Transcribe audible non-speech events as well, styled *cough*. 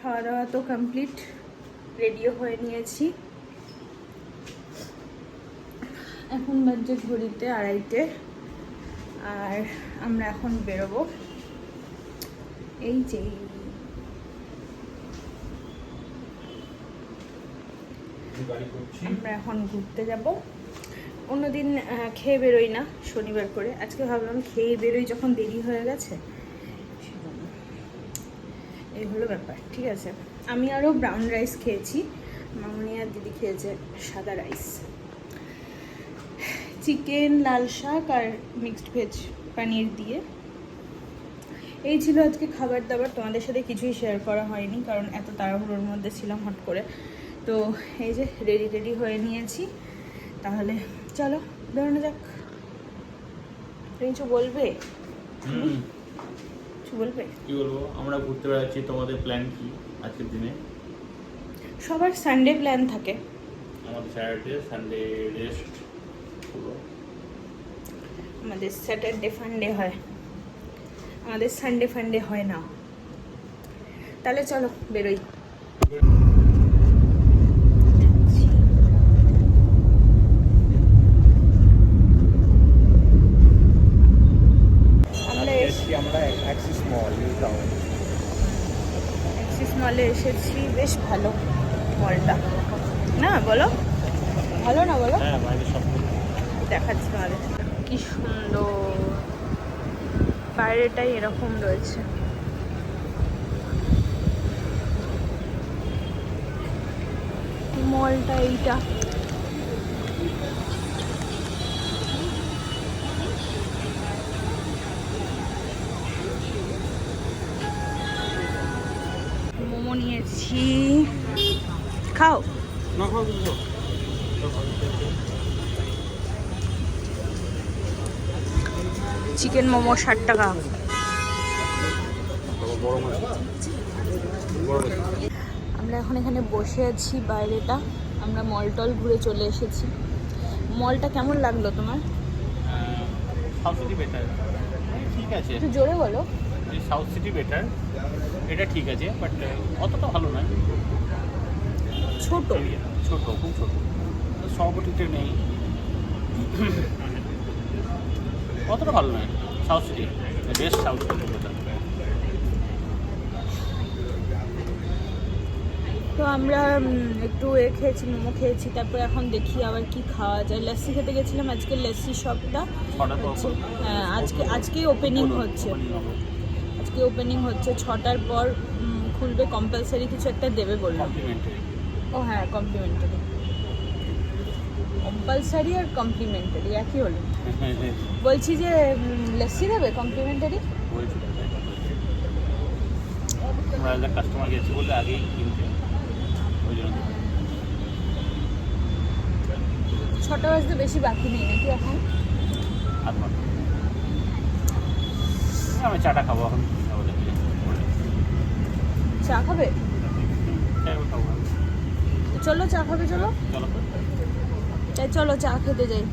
খাওয়া দাওয়া তো কমপ্লিট রেডিও হয়ে নিয়েছি। এখন বাজছে ঘড়িতে আড়াইটে আর আমরা এখন বেরোবো। এই যে আমরা এখন ঘুরতে যাব। অন্যদিন খেয়ে বেরোই না শনিবার করে। আজকে ভাবলাম খেয়ে বেরোই যখন দেরি হয়ে গেছে। এই হলো ব্যাপার, ঠিক আছে? আমি আরও ব্রাউন রাইস খেয়েছি। মামনি আর দিদি খেয়েছে সাদা রাইস চিকেন লাল শাক আর মিক্সড ভেজ পানির দিয়ে। এই ছিল আজকে খাবার দাবার। তোমাদের সাথে কিছুই শেয়ার করা হয়নি, কারণ এত তাড়াহুড়োর মধ্যে ছিলাম হট করে। তো এই যে রেডি রেডি হয়ে নিয়েছি। তাহলে চলো, বেরোনো যাক। কিছু বলবে? কিছু বলবে? কি বলব? আমরা ঘুরতে বেড়াচ্ছি তোমাদের প্ল্যান কি আজকের দিনে? সবার সানডে প্ল্যান থাকে। আমাদের স্যাটারডে সানডে রেস্ট পুরো। আমাদের স্যাটারডে ফান্ডে হয়। আমাদের সানডে ফান্ডে হয় না। তাহলে চলো বেরোই আমরা এসছি আমরা Axis mall new town Axis মলে এসেছি বেশ ভালো মলটা না বলো? ভালো না বলো? হ্যাঁ দেখাচ্ছি মলে কি সুন্দর। বাইরেটাই এরকম রয়েছে। মলটা এইটা। নিয়েছি খাও। চিকেন মোমো ষাট টাকা। আমরা এখন এখানে বসে আছি বাইরেটা। আমরা মল টল ঘুরে চলে এসেছি। মলটা কেমন লাগল তোমার? ঠিক আছে। একটু জোরে বলো। এই সাউথ সিটি বেটার এটা ঠিক আছে বাট অতটা ভালো নয়। ছোট? ছোট খুব ছোট। সভাপতিতে নেই। অতটা ভালো নয় South City best South City তো আমরা একটু এ খেয়েছি মোমো খেয়েছি তারপর এখন দেখি আবার কি খাওয়া যায়। লাস্সি খেতে গেছিলাম আজকে লাস্সি শপটা হ্যাঁ আজকে আজকেই ওপেনিং হচ্ছে। আজকে ওপেনিং হচ্ছে ছটার পর খুলবে কম্পালসারি কিছু একটা দেবে কমপ্লিমেন্টারি ও হ্যাঁ কমপ্লিমেন্টারি কম্পালসারি আর কমপ্লিমেন্টারি একই হলো। *laughs* বলছি যে লস্যি দেবে কমপ্লিমেন্টারি বলছিল আমরা একটা কাস্টমার গেছি বলে আগেই কিনতে। ওই জন্য। ছটা বাজতে বেশি বাকি নেই নাকি এখন? আমি চাটা খাব এখন। চা খাবে? তো চলো চা খাবে চলো। চলো। তাই চলো চা খেতে যাই।